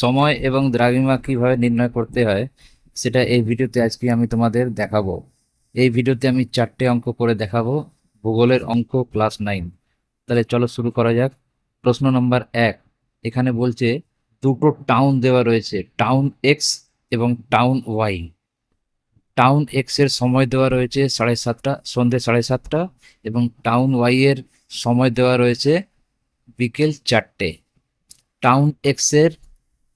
সময় এবং দ্রাঘিমা কীভাবে নির্ণয় করতে হয়, সেটা এই ভিডিওতে আজকে আমি তোমাদের দেখাবো। এই ভিডিওতে আমি চারটে অঙ্ক করে দেখাবো, ভূগোলের অঙ্ক ক্লাস নাইন। তাহলে চলো শুরু করা যাক। প্রশ্ন নম্বর এক, এখানে বলছে, দুটো টাউন দেওয়া রয়েছে, টাউন এক্স এবং টাউন ওয়াই। টাউন এক্সের সময় দেওয়া রয়েছে সাড়ে সাতটা সন্ধ্যে সাড়ে সাতটা, এবং টাউন ওয়াই এর সময় দেওয়া রয়েছে বিকেল চারটে। টাউন এক্সের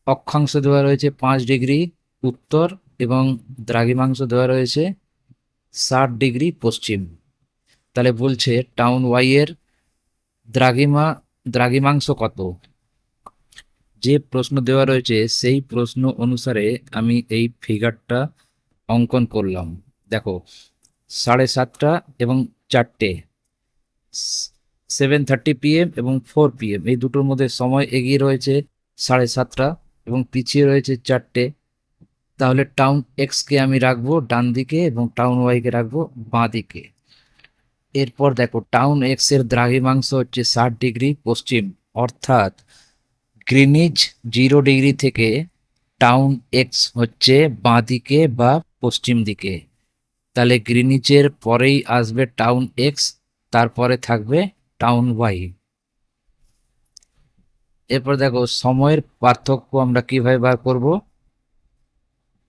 অক্ষাংশ দেওয়া রয়েছে পাঁচ ডিগ্রি উত্তর এবং দ্রাঘিমাংশ দেওয়া রয়েছে ষাট ডিগ্রি পশ্চিম। তাহলে বলছে টাউন ওয়াই এর দ্রাঘিমা, দ্রাঘিমাংশ কত? যে প্রশ্ন দেওয়া রয়েছে সেই প্রশ্ন অনুসারে আমি এই ফিগারটা অঙ্কন করলাম। দেখো, সাড়ে সাতটা এবং চারটে সেভেন থার্টি পিএম এবং ফোর পিএম এই দুটোর মধ্যে সময় এগিয়ে রয়েছে সাড়ে সাতটা। এবং পিছিয়ে রয়েছে চারটে, তাহলে টাউন এক্সকে আমি রাখব ডান দিকে এবং টাউন ওয়াইকে রাখব বাঁ দিকে। এরপর দেখো টাউন এক্সের দ্রাঘিমাংশ হচ্ছে ষাট ডিগ্রি পশ্চিম, অর্থাৎ গ্রিনিজ জিরো ডিগ্রি থেকে টাউন এক্স হচ্ছে বাঁ দিকে বা পশ্চিম দিকে। তাহলে গ্রিনিচের পরেই আসবে টাউন এক্স তারপরে থাকবে টাউন ওয়াই এরপর দেখো, সময়ের পার্থক্য আমরা কীভাবে বার করব?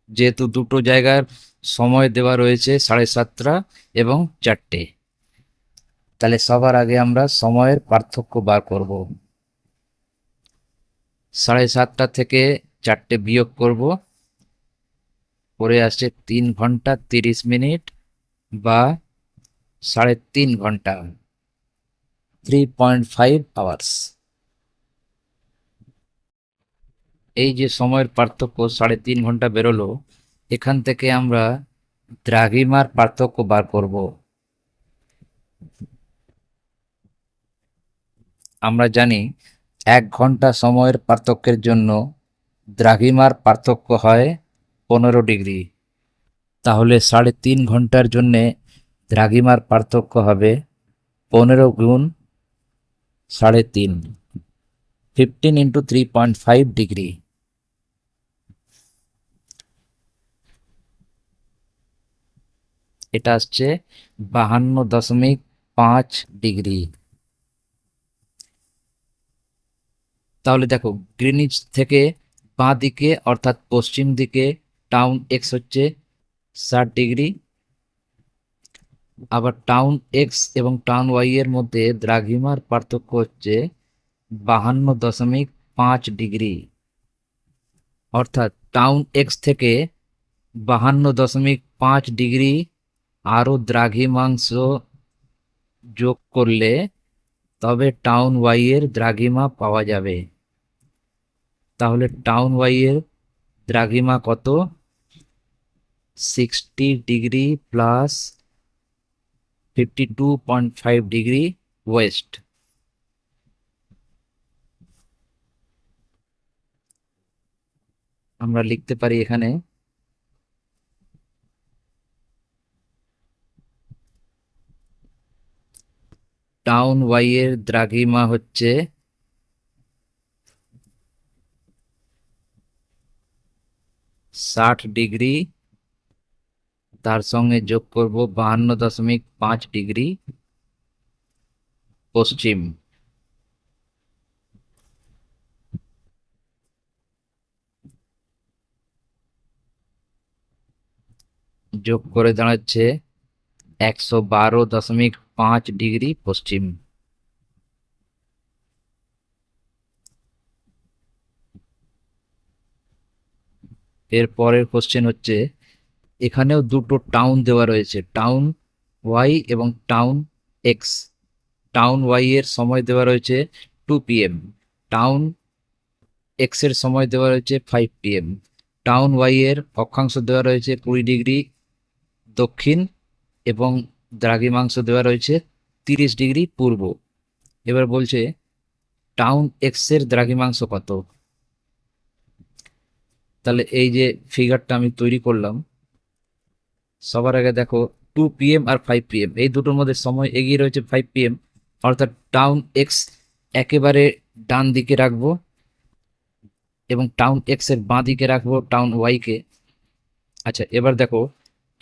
যেহেতু দুটো জায়গার সময় দেওয়া রয়েছে সাড়ে সাতটা এবং চারটে। তাহলে সবার আগে আমরা সময়ের পার্থক্য বার করব। সাড়ে সাতটা থেকে চারটে বিয়োগ করব। পরে আসছে তিন ঘণ্টা তিরিশ মিনিট বা সাড়ে তিন ঘণ্টা থ্রি পয়েন্ট ফাইভ আওয়ার্স এই যে সময়ের পার্থক্য সাড়ে তিন ঘণ্টা বেরোলো, এখান থেকে আমরা দ্রাঘিমার পার্থক্য বার করব। আমরা জানি এক ঘণ্টা সময়ের পার্থক্যের জন্য দ্রাঘিমার পার্থক্য হয় পনেরো ডিগ্রি। তাহলে সাড়ে তিন ঘণ্টার জন্যে দ্রাঘিমার পার্থক্য হবে পনেরো গুণ সাড়ে তিন, fifteen into three point five degree. এটা আসছে বাহান্ন দশমিক পাঁচ ডিগ্রি। তাহলে দেখো, গ্রিনিচ থেকে বাঁ দিকে অর্থাৎ পশ্চিম দিকে টাউন এক্স হচ্ছে ষাট ডিগ্রি। আবার টাউন এক্স এবং টাউন ওয়াই এর মধ্যে দ্রাঘিমার পার্থক্য হচ্ছে বাহান্ন দশমিক পাঁচ ডিগ্রি। অর্থাৎ টাউন এক্স থেকে বাহান্ন দশমিক পাঁচ ডিগ্রি আরও দ্রাঘিমাংশ যোগ করলে তবে টাউন ওয়াই এর দ্রাঘিমা পাওয়া যাবে। তাহলে টাউন ওয়াই এর দ্রাঘিমা কত? Sixty degree plus fifty two point five degree west. আমরা লিখতে পারি এখানে টাউন ওয়াই এর দ্রাঘিমা হচ্ছে ষাট ডিগ্রি। তার সঙ্গে যোগ করব বাহান্ন দশমিক পাঁচ ডিগ্রি পশ্চিম। যোগ করে দাঁড়াচ্ছে একশো বারো দশমিক পাঁচ ডিগ্রি পশ্চিম। এর পরের কোশ্চেন হচ্ছে, এখানেও দুটো টাউন দেওয়া রয়েছে টাউন ওয়াই এবং টাউন এক্স টাউন ওয়াই এর সময় দেওয়া রয়েছে টু পিএম টাউন এক্সের সময় দেওয়া রয়েছে ফাইভ পিএম টাউন ওয়াই এর অক্ষাংশ দেওয়া রয়েছে কুড়ি ডিগ্রি দক্ষিণ এবং দ্রাঘিমাংশ দেওয়া রয়েছে তিরিশ ডিগ্রি পূর্ব। এবার বলছে, টাউন এক্সের দ্রাঘিমাংশ কত? তাহলে এই যে ফিগারটা আমি তৈরি করলাম, সবার আগে দেখো টু পিএম আর ফাইভ পিএম এই দুটোর মধ্যে সময় এগিয়ে রয়েছে ফাইভ পিএম অর্থাৎ টাউন এক্স একেবারে ডান দিকে রাখব এবং টাউন এক্সের বাঁ দিকে রাখব, টাউন ওয়াই কে। আচ্ছা এবার দেখো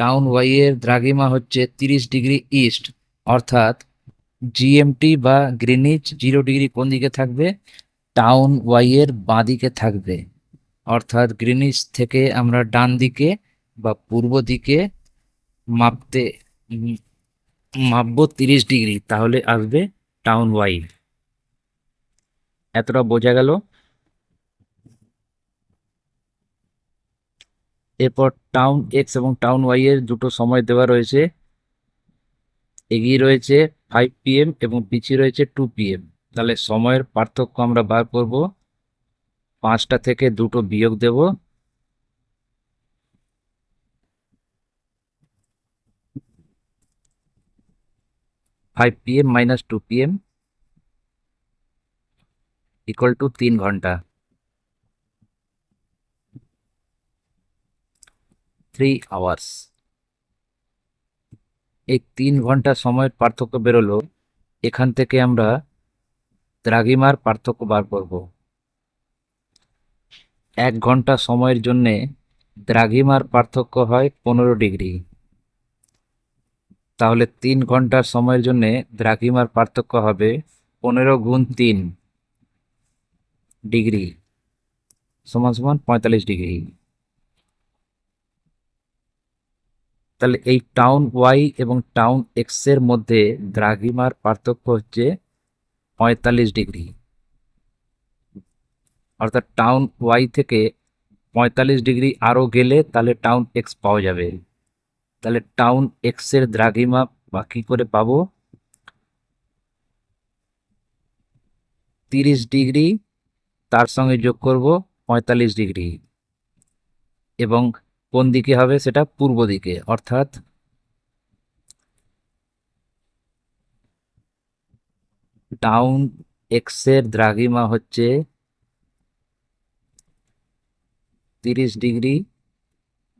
টাউন ওয়াই এর দ্রাঘিমা হচ্ছে তিরিশ ডিগ্রি ইস্ট অর্থাৎ জিএমটি বা গ্রিনিচ জিরো ডিগ্রি কোন দিকে থাকবে? টাউন ওয়াই এর বাঁ দিকে থাকবে, অর্থাৎ গ্রিনিচ থেকে আমরা ডান দিকে বা পূর্ব দিকে মাপতে, মাপবো তিরিশ ডিগ্রি, তাহলে আসবে টাউন ওয়াই এতটা বোঝা গেল? এরপর টাউন এক্স এবং টাউন ওয়াই এর দুটো সময় দেওয়া রয়েছে। এগিয়ে রয়েছে ফাইভ পিএম এবং পিছিয়ে রয়েছে টু পিএম তাহলে সময়ের পার্থক্য আমরা বার করব। পাঁচটা থেকে দুটো বিয়োগ দেব। Five PM minus two PM equal to তিন ঘণ্টা। থ্রি আওয়ার্স এই তিন ঘণ্টা সময়ের পার্থক্য বেরোলো, এখান থেকে আমরা দ্রাঘিমার পার্থক্য বার করব। এক ঘণ্টা সময়ের জন্যে দ্রাঘিমার পার্থক্য হয় পনেরো ডিগ্রি। তাহলে তিন ঘণ্টা সময়ের জন্যে দ্রাঘিমার পার্থক্য হবে পনেরো গুণ তিন ডিগ্রি, সমান সমান পঁয়তাল্লিশ ডিগ্রি। তাহলে এই টাউন ওয়াই এবং টাউন এক্সের মধ্যে দ্রাঘিমার পার্থক্য হচ্ছে পঁয়তাল্লিশ ডিগ্রি। অর্থাৎ টাউন ওয়াই থেকে পঁয়তাল্লিশ ডিগ্রি আরও গেলে তাহলে টাউন এক্স পাওয়া যাবে। তাহলে টাউন এক্সের দ্রাঘিমা বা কী করে পাবো? তিরিশ ডিগ্রি, তার সঙ্গে যোগ করব পঁয়তাল্লিশ ডিগ্রি। এবং কোন দিকে হবে সেটা পূর্ব দিকে, অর্থাৎ ডাউন এক্সের দ্রাঘিমা হচ্ছে তিরিশ ডিগ্রি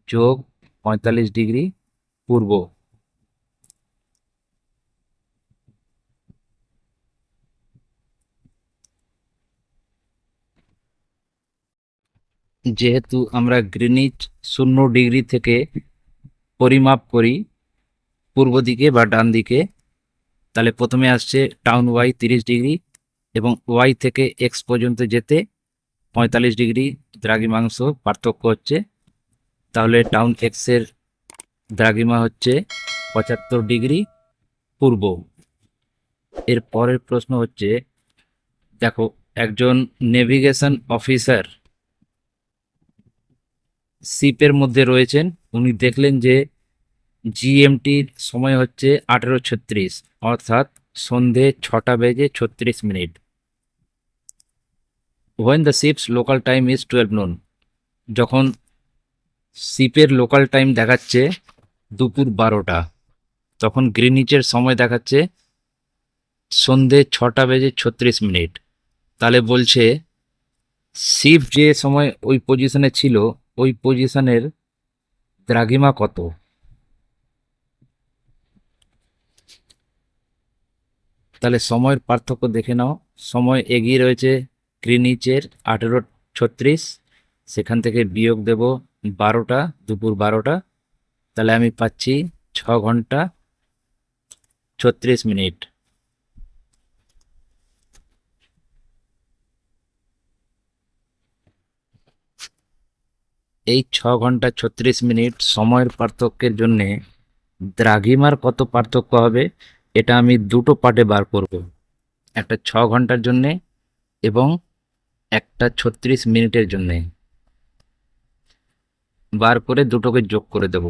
যোগ পঁয়তাল্লিশ ডিগ্রি পূর্ব। যেহেতু আমরা গ্রিনিচ শূন্য ডিগ্রি থেকে পরিমাপ করি পূর্ব দিকে বা ডান দিকে, তাহলে প্রথমে আসছে টাউন ওয়াই তিরিশ ডিগ্রি এবং ওয়াই থেকে এক্স পর্যন্ত যেতে পঁয়তাল্লিশ ডিগ্রি দ্রাঘিমাংশ পার্থক্য হচ্ছে। তাহলে টাউন এক্সের দ্রাঘিমা হচ্ছে পঁচাত্তর ডিগ্রি পূর্ব। এর পরের প্রশ্ন হচ্ছে, দেখো, একজন নেভিগেশন অফিসার সিপের মধ্যে রয়েছেন। উনি দেখলেন যে জিএমটির সময় হচ্ছে আঠেরো ছত্রিশ, অর্থাৎ সন্ধে ছটা বেজে ছত্রিশ minute. When the ships local time is twelve noon যখন শিপের লোকাল টাইম দেখাচ্ছে দুপুর বারোটা, তখন গ্রিনিচের সময় দেখাচ্ছে সন্ধে ছটা বেজে ছত্রিশ মিনিট। তাহলে বলছে শিপ যে সময় ওই পজিশনে ছিল ওই পজিশনের দ্রাঘিমা কত? তাহলে সময়ের পার্থক্য দেখে নাও। সময় এগিয়ে রয়েছে ক্রিনিচের আঠেরো ছত্রিশ। সেখান থেকে বিয়োগ দেব বারোটা, দুপুর বারোটা। তাহলে আমি পাচ্ছি ছ ঘণ্টা ছত্রিশ মিনিট। এই ছ ঘণ্টা ছত্রিশ মিনিট সময়ের পার্থক্যের জন্যে দ্রাঘিমার কত পার্থক্য হবে, এটা আমি দুটো পার্টে বার করব। একটা ছ ঘণ্টার জন্যে এবং একটা ছত্রিশ মিনিটের জন্যে। বার করে দুটোকে যোগ করে দেব।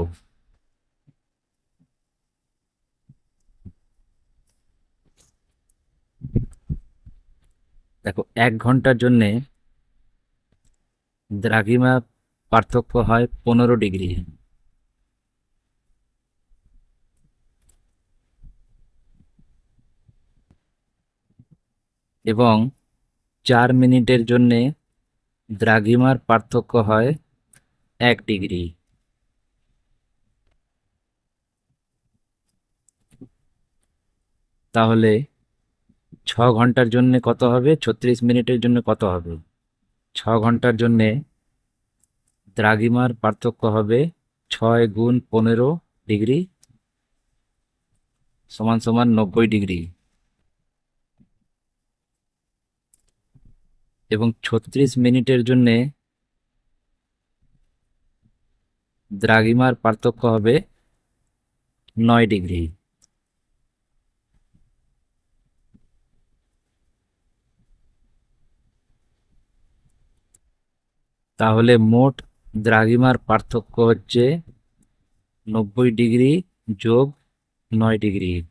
দেখো, এক ঘণ্টার জন্যে দ্রাঘিমা পার্থক্য হয় পনেরো ডিগ্রি। এবং চার মিনিটের জন্যে দ্রাঘিমার পার্থক্য হয় এক ডিগ্রি। তাহলে ছ ঘণ্টার জন্য কত হবে? ছত্রিশ মিনিটের জন্য কত হবে? ছ ঘণ্টার জন্যে দ্রাঘিমার পার্থক্য হবে ছয় গুণ পনেরো ডিগ্রি সমান সমান নব্বই ডিগ্রি। এবং ছত্রিশ মিনিটের জন্যে দ্রাঘিমার পার্থক্য হবে নয় ডিগ্রি। তাহলে মোট দ্রাঘিমার পার্থক্য হচ্ছে নব্বই ডিগ্রি যোগ নয় ডিগ্রি।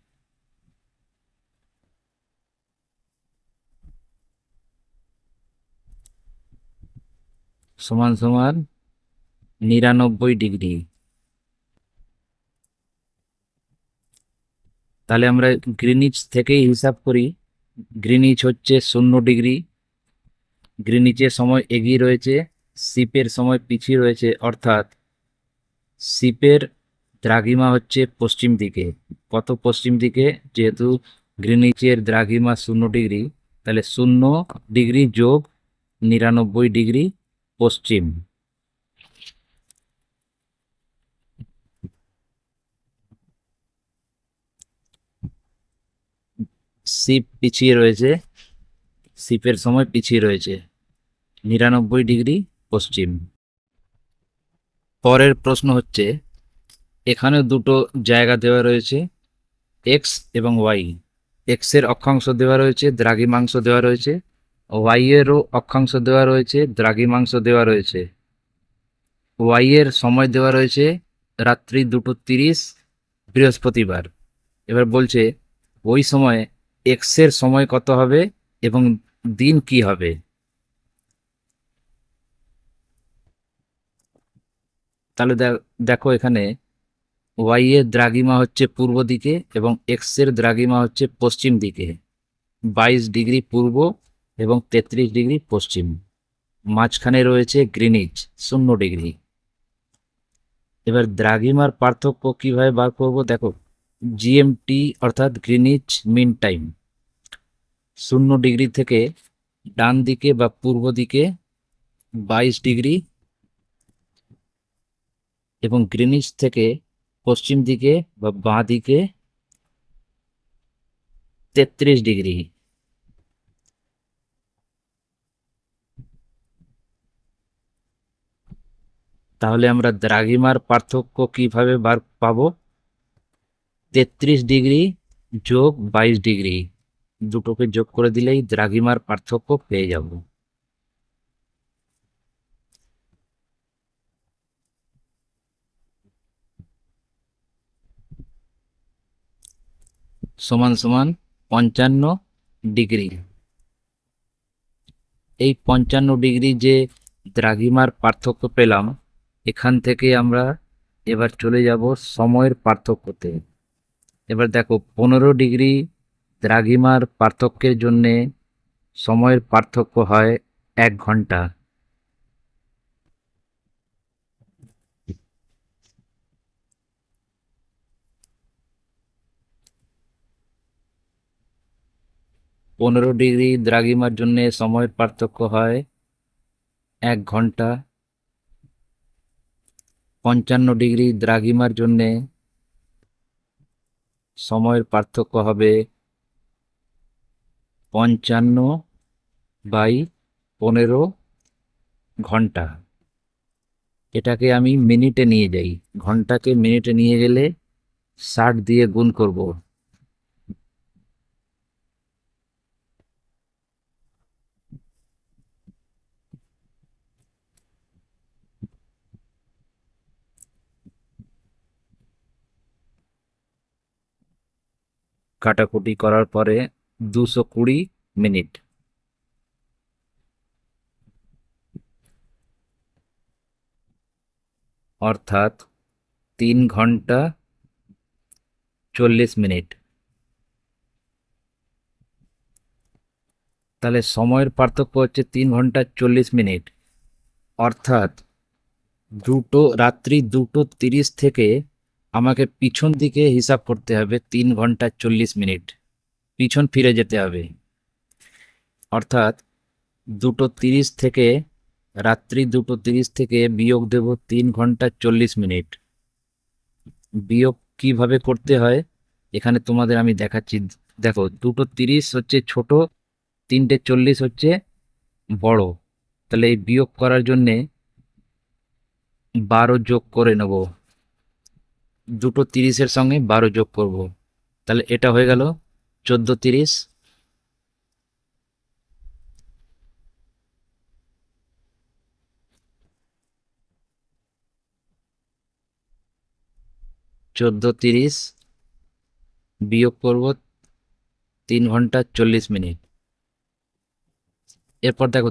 সমান সমান নিরানব্বই ডিগ্রি। তাহলে আমরা গ্রিনিচ থেকেই হিসাব করি। গ্রিনিচ হচ্ছে শূন্য ডিগ্রি। গ্রিনিচের সময় এগিয়ে রয়েছে সিপের সময় পিছিয়ে রয়েছে, অর্থাৎ সিপের দ্রাঘিমা হচ্ছে পশ্চিম দিকে। কত পশ্চিম দিকে? যেহেতু গ্রিনিচের দ্রাঘিমা শূন্য ডিগ্রি, তাহলে শূন্য ডিগ্রি যোগ নিরানব্বই ডিগ্রি পশ্চিম। সিপ পিছিয়ে রয়েছে সিপের সময় পিছিয়ে রয়েছে, নিরানব্বই ডিগ্রি পশ্চিম। পরের প্রশ্ন হচ্ছে, এখানে দুটো জায়গা দেওয়া রয়েছে এক্স এবং ওয়াই এক্সের অক্ষাংশ দেওয়া রয়েছে, দ্রাঘিমাংশ দেওয়া রয়েছে ওয়াই এরও অক্ষাংশ দেওয়া রয়েছে, দ্রাঘিমাংশ দেওয়া রয়েছে। ওয়াই এর সময় দেওয়া রয়েছে রাত্রি দুটো তিরিশ, বৃহস্পতিবার। এবার বলছে, ওই সময় এক্সের সময় কত হবে এবং দিন কি হবে? তাহলে দেখো এখানে ওয়াই এর দ্রাঘিমা হচ্ছে পূর্ব দিকে এবং এক্সের দ্রাঘিমা হচ্ছে পশ্চিম দিকে। বাইশ ডিগ্রি পূর্ব এবং তেত্রিশ ডিগ্রি পশ্চিম। মাঝখানে রয়েছে গ্রিনিচ, শূন্য ডিগ্রি। এবার দ্রাঘিমার পার্থক্য কীভাবে বার করব? দেখো জিএমটি অর্থাৎ গ্রিনিচ মিন টাইম। শূন্য ডিগ্রি থেকে ডান দিকে বা পূর্ব দিকে বাইশ ডিগ্রি এবং গ্রিনিচ থেকে পশ্চিম দিকে বা বাঁ দিকে তেত্রিশ ডিগ্রি। তাহলে আমরা দ্রাঘিমার পার্থক্য কীভাবে বার পাবো? তেত্রিশ ডিগ্রি যোগ বাইশ ডিগ্রি। দুটোকে যোগ করে দিলেই দ্রাঘিমার পার্থক্য পেয়ে যাব। সমান সমান পঞ্চান্ন ডিগ্রি। এই পঞ্চান্ন ডিগ্রি যে দ্রাঘিমার পার্থক্য পেলাম, এখান থেকে আমরা এবার চলে যাব সময়ের পার্থক্যতে। এবার দেখো, পনেরো ডিগ্রি দ্রাঘিমার পার্থক্যের জন্যে সময়ের পার্থক্য হয় এক ঘণ্টা। পনেরো ডিগ্রি দ্রাঘিমার জন্য সময়ের পার্থক্য হয় এক ঘণ্টা। পঞ্চান্ন ডিগ্রি দ্রাঘিমার জন্যে সময়ের পার্থক্য হবে পঞ্চান্ন বাই পনেরো ঘণ্টা। এটাকে আমি মিনিটে নিয়ে যাই। ঘন্টাকে মিনিটে নিয়ে গেলে ষাট দিয়ে গুণ করব। কাটাকুটি করার পরে দুশো কুড়ি মিনিট। অর্থাৎ তিন ঘণ্টা চল্লিশ মিনিট। তাহলে সময়ের পার্থক্য হচ্ছে তিন ঘণ্টা চল্লিশ মিনিট। অর্থাৎ দুটো, রাত্রি দুটো তিরিশ থেকে আমাকে পিছন দিকে হিসাব করতে হবে তিন ঘণ্টা চল্লিশ মিনিট। পিছন ফিরে যেতে হবে। অর্থাৎ দুটো তিরিশ থেকে, রাত্রি দুটো তিরিশ থেকে বিয়োগ দেব তিন ঘণ্টা চল্লিশ মিনিট। বিয়োগ কীভাবে করতে হয়? এখানে তোমাদের আমি দেখাচ্ছি। দেখো, দুটো তিরিশ হচ্ছে ছোট, তিনটে চল্লিশ হচ্ছে বড়। তাহলে এই বিয়োগ করার জন্যে বারো যোগ করে নেব। দুটো তিরিশের সঙ্গে বারো যোগ করব। তাহলে এটা হয়ে গেল চোদ্দ তিরিশ। চোদ্দ তিরিশ বিয়োগ করব তিন ঘণ্টা চল্লিশ মিনিট। এরপর দেখো,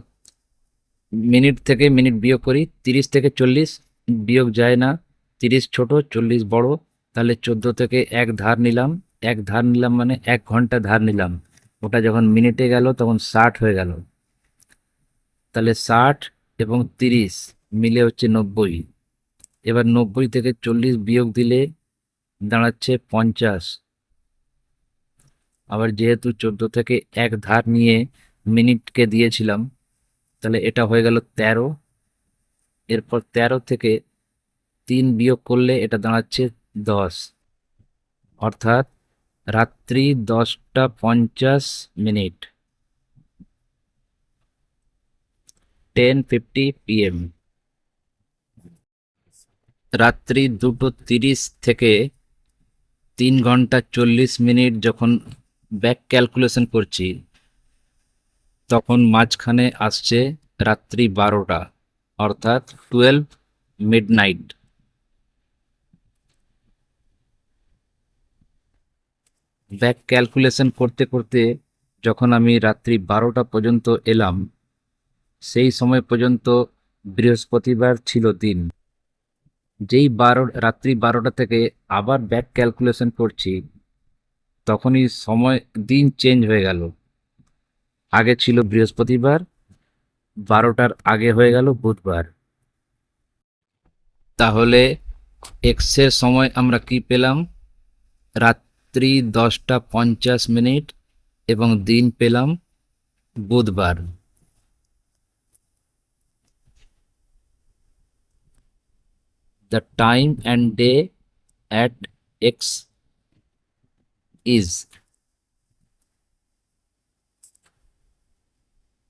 মিনিট থেকে মিনিট বিয়োগ করি, তিরিশ থেকে চল্লিশ বিয়োগ যায় না। তিরিশ ছোট, চল্লিশ বড়, তাহলে চোদ্দ থেকে এক ধার নিলাম। এক ধার নিলাম মানে এক ঘণ্টা ধার নিলাম। ওটা যখন মিনিটে গেল তখন ষাট হয়ে গেল। তাহলে ষাট এবং তিরিশ মিলে হচ্ছে নব্বই। এবার নব্বই থেকে চল্লিশ বিয়োগ দিলে দাঁড়াচ্ছে পঞ্চাশ। আবার যেহেতু চোদ্দ থেকে এক ধার নিয়ে মিনিটকে দিয়েছিলাম, তাহলে এটা হয়ে গেল তেরো। এরপর তেরো থেকে তিন বিয়োগ করলে এটা দাঁড়াচ্ছে দশ। অর্থাৎ রাত্রি দশটা পঞ্চাশ মিনিট। Ten fifty PM. রাত্রি দুটো তিরিশ থেকে তিন ঘণ্টা চল্লিশ মিনিট যখন ব্যাক ক্যালকুলেশন করছি, তখন মাঝখানে আসছে রাত্রি বারোটা, অর্থাৎ twelve midnight back calculation করতে করতে যখন আমি রাত্রি বারোটা পর্যন্ত এলাম, সেই সময় পর্যন্ত বৃহস্পতিবার ছিল দিন। যেই বারো, রাত্রি বারোটা থেকে আবার ব্যাক ক্যালকুলেশন করছি, তখনই সময়, দিন চেঞ্জ হয়ে গেল। আগে ছিল বৃহস্পতিবার, বারোটার আগে হয়ে গেল বুধবার। তাহলে এক্সের সময় আমরা কি পেলাম? রাত্রি দশটা পঞ্চাশ মিনিট এবং দিন পেলাম বুধবার। The time and day at x is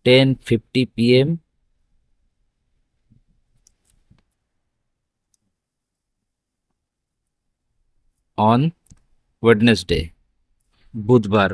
10:50 pm on wednesday বুধবার